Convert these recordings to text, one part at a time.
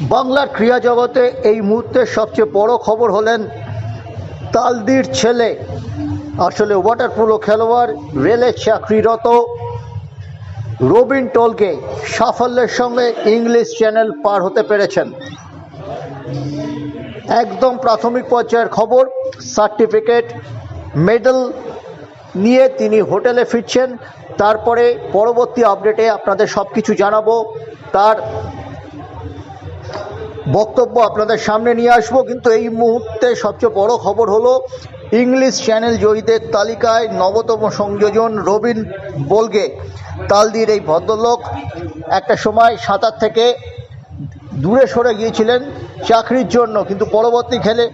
বাংলার ক্রীড়া জগতে এই মুহূর্তে সবচেয়ে বড় খবর হলেন তালদির ছেলে। আসলে ওয়াটার পোলো খেলোয়াড় রেলে চাকরিরত রবিন টোলকে সাফল্যের সঙ্গে ইংলিশ চ্যানেল পার হতে পেরেছেন। একদম প্রাথমিক পর্যায়ের খবর, সার্টিফিকেট, মেডেল নিয়ে তিনি হোটেলে ফিরছেন। তারপরে পরবর্তী আপডেটে আপনাদের সব কিছু জানাব। তার বক্তব্য আপনাদের সামনে নিয়ে আসব, কিন্তু এই মুহূর্তে সবচেয়ে বড় খবর হলো ইংলিশ চ্যানেল জয়ীদের তালিকায় নবতম সংযোজন রবিন বোলগে। তালদির এই ভদ্রলোক একটা সময় সাঁতার থেকে দূরে সরে গিয়েছিলেন চাকরির জন্য, কিন্তু পরবর্তী খেলে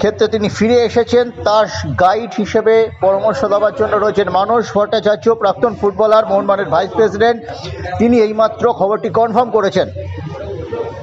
ক্ষেত্রে তিনি ফিরে এসেছেন। তার গাইড হিসেবে পরামর্শ দেওয়ার জন্য রয়েছেন মানস ভট্টাচার্য, প্রাক্তন ফুটবলার, মোহনবাগানের ভাইস প্রেসিডেন্ট। তিনি এইমাত্র খবরটি কনফার্ম করেছেন।